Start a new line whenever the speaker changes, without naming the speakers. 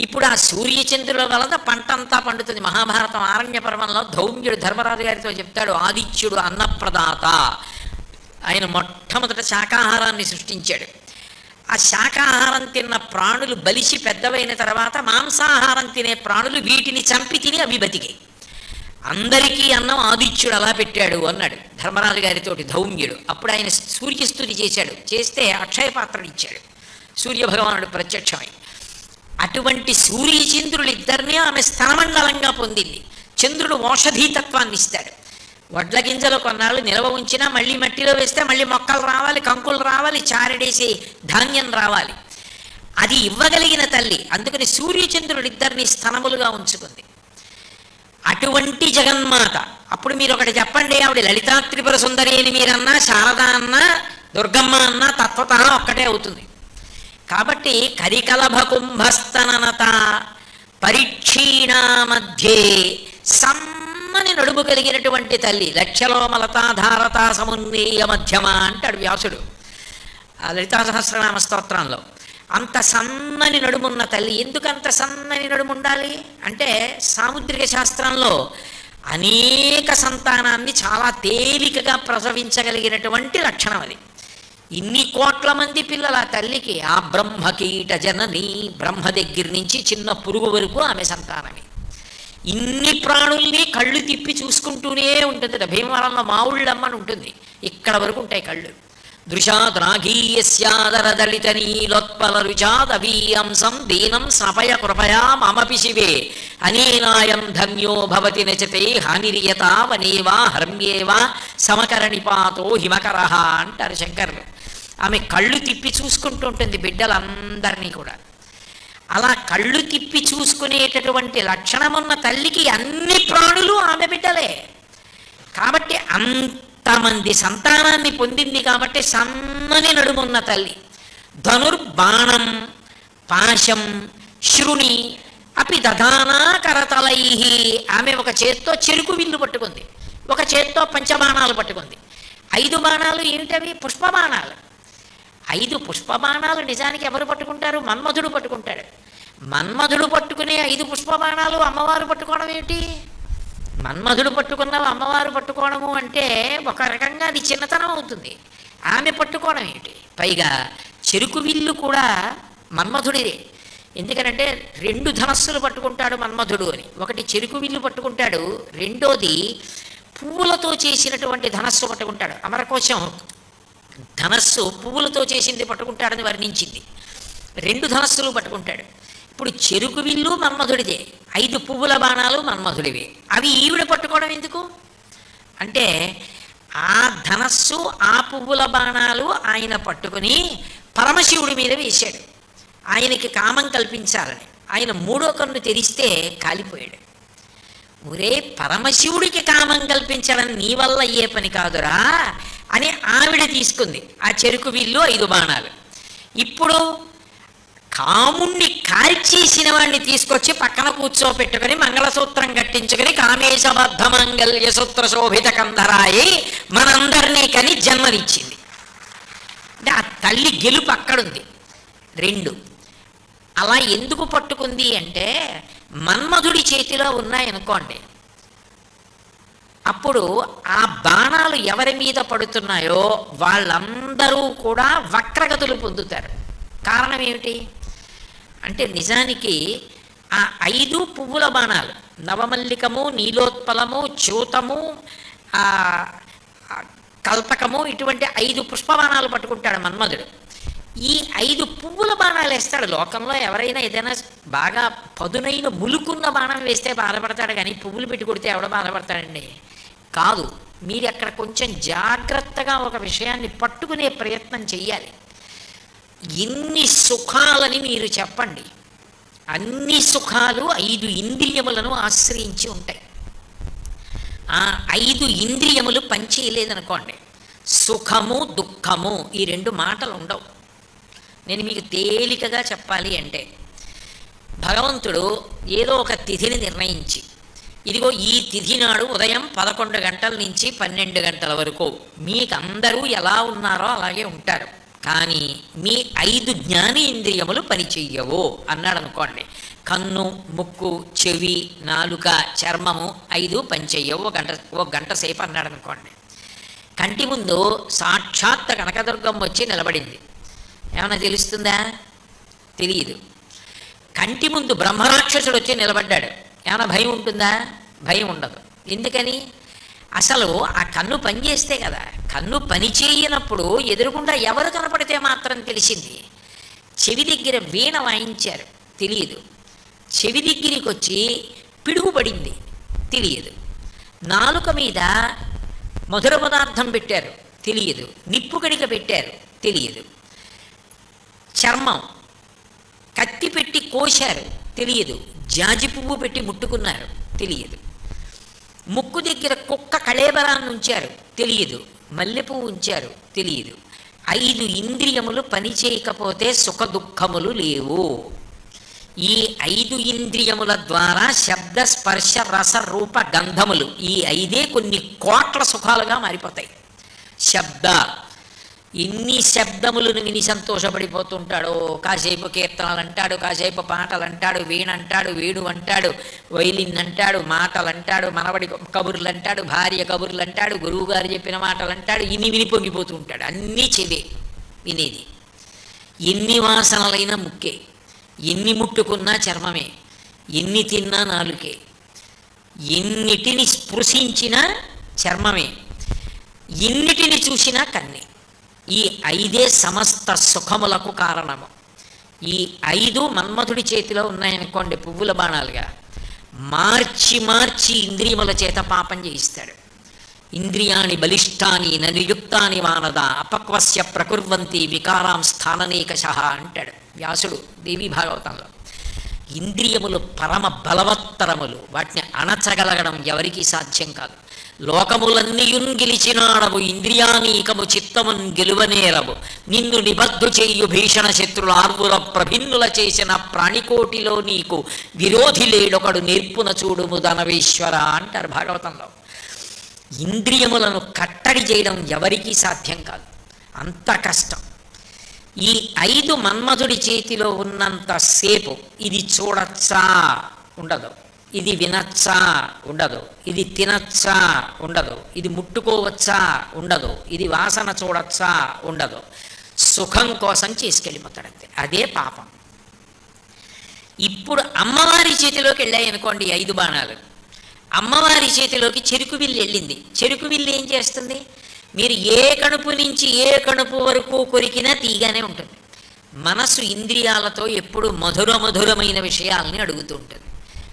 ఇప్పుడు ఆ సూర్యచంద్రుల వలన పంట అంతా పండుతుంది. మహాభారతం ఆరణ్య పర్వంలో ధౌమ్యుడు ధర్మరాజు గారితో చెప్తాడు ఆదిత్యుడు అన్నప్రదాత. ఆయన మొట్టమొదట శాకాహారాన్ని సృష్టించాడు. ఆ శాకాహారం తిన్న ప్రాణులు బలిసి పెద్దవైన తర్వాత మాంసాహారం తినే ప్రాణులు వీటిని చంపి తిని అవి బతికాయి అందరికీ అన్నం ఆదిత్యుడు అలా పెట్టాడు అన్నాడు ధర్మరాజు గారితోటి ధౌమ్యుడు. అప్పుడు ఆయన సూర్యస్థుతి చేశాడు. చేస్తే అక్షయ పాత్రనిచ్చాడు సూర్యభగవానుడు ప్రత్యక్షమై. అటువంటి సూర్యచంద్రులు ఇద్దరినీ ఆమె స్థనమండలంగా పొందింది. చంద్రుడు ఔషధీతత్వాన్ని ఇస్తాడు. వడ్ల గింజలు కొన్నాళ్ళు నిల్వ ఉంచినా మళ్ళీ మట్టిలో వేస్తే మళ్ళీ మొక్కలు రావాలి కంకులు రావాలి చారడేసి ధాన్యం రావాలి. అది ఇవ్వగలిగిన తల్లి. అందుకని సూర్యచంద్రుడు ఇద్దరిని స్థనములుగా ఉంచుకుంది. అటువంటి జగన్మాత. అప్పుడు మీరు ఒకటి చెప్పండి ఆవిడ లలితా త్రిపుర సుందరి అని మీరన్నా శారద అన్నా దుర్గమ్మ అన్నా తత్వత ఒక్కటే అవుతుంది. కాబట్టి కరికలభ కుంభస్తనత పరిక్షీణా మధ్యే సమ్మని నడుము కలిగినటువంటి తల్లి లక్షలోమలతాధారతా సమున్నీయ మధ్యమ అంటాడు వ్యాసుడు ఆ లలితా సహస్రనామ స్తోత్రంలో. అంత సన్నని నడుమున్న తల్లి ఎందుకంత సన్నని నడుము ఉండాలి అంటే సాముద్రిక శాస్త్రంలో అనేక సంతానాన్ని చాలా తేలికగా ప్రసవించగలిగినటువంటి లక్షణం అది. ఇన్ని కోట్ల మంది పిల్లల తల్లికి ఆ బ్రహ్మకీట జనని బ్రహ్మ దగ్గర నుంచి చిన్న పురుగు వరకు ఆమె సంతానమే. ఇన్ని ప్రాణుల్ని కళ్ళు తిప్పి చూసుకుంటూనే ఉంటుంది. భీమవరంలో మావుళ్ళమ్మని ఉంటుంది. ఇక్కడ వరకు ఉంటాయి కళ్ళు. దృశాద్రాఘీయస్యాదరదళిత నీలోత్పల రుచాదవీయంసం దీనం సపయ కృపయా మమపి శివే. అనేనాయం ధన్యో భవతి నచతే హానిరియత వనేవా హర్మ్యేవా సమకరణిపాతో హిమకర అంటారు శంకరులు. ఆమె కళ్ళు తిప్పి చూసుకుంటుంటుంది బిడ్డలందరినీ కూడా. అలా కళ్ళు తిప్పి చూసుకునేటటువంటి లక్షణమున్న తల్లికి అన్ని ప్రాణులు ఆమె బిడ్డలే. కాబట్టి అంతమంది సంతానాన్ని పొందింది కాబట్టి సన్నని నడుమున్న తల్లి. ధనుర్బాణం పాశం శృణి అపి దధానా కరతలై ఆమె ఒక చేత్తో చెరుకు విల్లు పట్టుకుంది. ఒక చేత్తో పంచబాణాలు పట్టుకుంది. ఐదు బాణాలు ఏమిటవి? పుష్పబాణాలు. ఐదు పుష్పబాణాలు నిజానికి ఎవరు పట్టుకుంటారు? మన్మధుడు పట్టుకుంటాడు. మన్మధుడు పట్టుకునే ఐదు పుష్పబాణాలు అమ్మవారు పట్టుకోవడం ఏమిటి మన్మధుడు పట్టుకున్నవి అమ్మవారు పట్టుకోవడము అంటే ఒక రకంగా అది చిన్నతనం అవుతుంది. ఆమె పట్టుకోవడం ఏమిటి పైగా చెరుకు విల్లు కూడా మన్మధుడిదే. ఎందుకనంటే రెండు ధనస్సులు పట్టుకుంటాడు మన్మధుడు అని. ఒకటి చెరుకు విల్లు పట్టుకుంటాడు రెండోది పువ్వులతో చేసినటువంటి ధనస్సు పట్టుకుంటాడు. అమరకోశం ధనస్సు పువ్వులతో చేసింది పట్టుకుంటాడని వర్ణించింది. రెండు ధనస్సులు పట్టుకుంటాడు. ఇప్పుడు చెరుకు విల్లు మన్మధుడిదే. ఐదు పువ్వుల బాణాలు మన్మధుడివే. అవి ఈవిడ పట్టుకోవడం ఎందుకు? అంటే ఆ ధనస్సు ఆ పువ్వుల బాణాలు ఆయన పట్టుకుని పరమశివుడి మీద వేశాడు. ఆయనకి కామం కల్పించాలని. ఆయన మూడో కన్ను తెరిస్తే కాలిపోయాడు. ఒరే పరమశివుడికి కామం కల్పించడం నీ వల్ల అయ్యే పని కాదురా? అని ఆవిడ తీసుకుంది. ఆ చెరుకు విల్లు ఐదు బాణాలు. ఇప్పుడు కాముణ్ణి కాల్చేసిన వాడిని తీసుకొచ్చి పక్కన కూర్చోపెట్టుకుని మంగళసూత్రం కట్టించుకుని కామేశబద్ధ మంగళ్య సూత్ర శోభిత కంధరాయి మనందరినీ కని జన్మనిచ్చింది. అంటే ఆ తల్లి గెలుపు అక్కడుంది. రెండు అలా ఎందుకు పట్టుకుంది అంటే మన్మధుడి చేతిలో ఉన్నాయనుకోండి. అప్పుడు ఆ బాణాలు ఎవరి మీద పడుతున్నాయో వాళ్ళందరూ కూడా వక్రగతులు పొందుతారు. కారణం ఏమిటి? అంటే నిజానికి ఆ ఐదు పువ్వుల బాణాలు నవమల్లికము నీలోత్పలము చూతము ఆ కల్పకము ఇటువంటి ఐదు పుష్పబాణాలు పట్టుకుంటాడు మన్మధుడు. ఈ ఐదు పువ్వుల బాణాలు వేస్తాడు. లోకంలో ఎవరైనా ఏదైనా బాగా పదునైన ములుకున్న బాణం వేస్తే బాధపడతాడు కానీ పువ్వులు పెట్టి కొడితే ఎవడ బాధపడతాడండి? కాదు మీరు అక్కడ కొంచెం జాగ్రత్తగా ఒక విషయాన్ని పట్టుకునే ప్రయత్నం చెయ్యాలి. ఎన్ని సుఖాలని మీరు చెప్పండి. అన్ని సుఖాలు ఐదు ఇంద్రియములను ఆశ్రయించి ఉంటాయి. ఆ ఐదు ఇంద్రియములు పనిచేయలేదనుకోండి సుఖము దుఃఖము ఈ రెండు మాటలు ఉండవు నేను మీకు తేలికగా చెప్పాలి అంటే భగవంతుడు ఏదో ఒక తిథిని నిర్ణయించి ఇదిగో ఈ తిథి నాడు ఉదయం పదకొండు గంటల నుంచి పన్నెండు గంటల వరకు మీకు అందరూ ఎలా ఉన్నారో అలాగే ఉంటారు. కానీ మీ ఐదు జ్ఞానేంద్రియములు పనిచెయ్యవు అన్నాడు అనుకోండి కన్ను ముక్కు చెవి నాలుక చర్మము ఐదు పనిచెయ్యవు ఒక గంట ఒక గంట సేపు అన్నాడు అనుకోండి కంటి ముందు సాక్షాత్ కనకదుర్గం వచ్చి నిలబడింది. ఏమైనా తెలుస్తుందా? తెలియదు కంటి ముందు బ్రహ్మరాక్షసుడు వచ్చి నిలబడ్డాడు. ఏమైనా భయం ఉంటుందా? భయం ఉండదు. ఎందుకని? అసలు ఆ కన్ను పనిచేస్తే కదా కన్ను పని చేయనప్పుడు ఎదురుకుండా ఎవరు కనపడితే మాత్రం తెలిసింది? చెవి దగ్గర వీణ వాయించారు. తెలియదు. చెవి దగ్గరికి వచ్చి పిడుగు పడింది తెలియదు. నాలుక మీద మధుర పదార్థం పెట్టారు. తెలియదు. నిప్పు కడిక పెట్టారు. తెలియదు. చర్మం కత్తి పెట్టి కోశారు. తెలియదు. జాజి పువ్వు పెట్టి ముట్టుకున్నారు. తెలియదు. ముక్కు దగ్గర కుక్క కళేబరాన్ని ఉంచారు. తెలియదు. మల్లెపువ్వు ఉంచారు. తెలియదు. ఐదు ఇంద్రియములు పని చేయకపోతే సుఖ దుఃఖములు లేవు. ఈ ఐదు ఇంద్రియముల ద్వారా శబ్ద స్పర్శ రస రూప గంధములు ఈ ఐదే కొన్ని కోట్ల సుఖాలుగా మారిపోతాయి. శబ్ద ఎన్ని శబ్దములను విని సంతోషపడిపోతుంటాడో. కాసేపు కీర్తనలు అంటాడు కాసేపు పాటలు అంటాడు వీణంటాడు వీడు అంటాడు వైలిన్ అంటాడు మాటలు అంటాడు మనవడి కబుర్లు అంటాడు భార్య కబుర్లు అంటాడు గురువుగారు చెప్పిన మాటలు అంటాడు ఇన్ని విని పొంగిపోతూ ఉంటాడు అన్నీ చెవే వినేది. ఎన్ని వాసనలైనా ముక్కే ఎన్ని ముట్టుకున్నా చర్మమే ఎన్ని తిన్నా నాలుకే ఎన్నిటిని స్పృశించినా చర్మమే ఎన్నిటిని చూసినా కన్నే. ఈ ఐదే సమస్త సుఖములకు కారణము. ఈ ఐదు మన్మధుడి చేతిలో ఉన్నాయనుకోండి పువ్వుల బాణాలుగా. మార్చి మార్చి ఇంద్రియముల చేత పాపం చేయిస్తాడు. ఇంద్రియాణి బలిష్టాని ననియుక్తాని మానద అపక్వస్య ప్రకుర్వంతి వికారాం స్థాననేకశ అంటాడు వ్యాసుడు దేవి భాగవతంలో. ఇంద్రియములు పరమ బలవత్తరములు. వాటిని అణచగలగడం ఎవరికీ సాధ్యం కాదు. లోకములన్నీయున్ గెలిచినాడవు ఇంద్రియానీకము చిత్తమున్ గెలువనేరవు నిన్ను నిబద్ధు చేయు భీషణ శత్రుల ఆర్వుల ప్రభిన్నుల చేసిన ప్రాణికోటిలో నీకు విరోధి లేడొకడు నేర్పున చూడుము ధనవేశ్వర అంటారు భాగవతంలో. ఇంద్రియములను కట్టడి చేయడం ఎవరికీ సాధ్యం కాదు. అంత కష్టం. ఈ ఐదు మన్మధుడి చేతిలో ఉన్నంత సేపు ఇది చూడచ్చా ఉండదు. ఇది వినచ్చా ఉండదు. ఇది తినచ్చా ఉండదు. ఇది ముట్టుకోవచ్చా ఉండదు. ఇది వాసన చూడచ్చా ఉండదు. సుఖం కోసం చేసుకెళ్ళిపోతాడు అంతే అదే పాపం. ఇప్పుడు అమ్మవారి చేతిలోకి వెళ్ళాయి అనుకోండి ఐదు బాణాలు. అమ్మవారి చేతిలోకి చెరుకు బిల్లు వెళ్ళింది. చెరుకు బిల్లు ఏం చేస్తుంది? మీరు ఏ కణుపు నుంచి ఏ కణుపు వరకు కొరికినా తీగానే ఉంటుంది. మనసు ఇంద్రియాలతో ఎప్పుడు మధుర మధురమైన విషయాల్ని అడుగుతూ ఉంటుంది.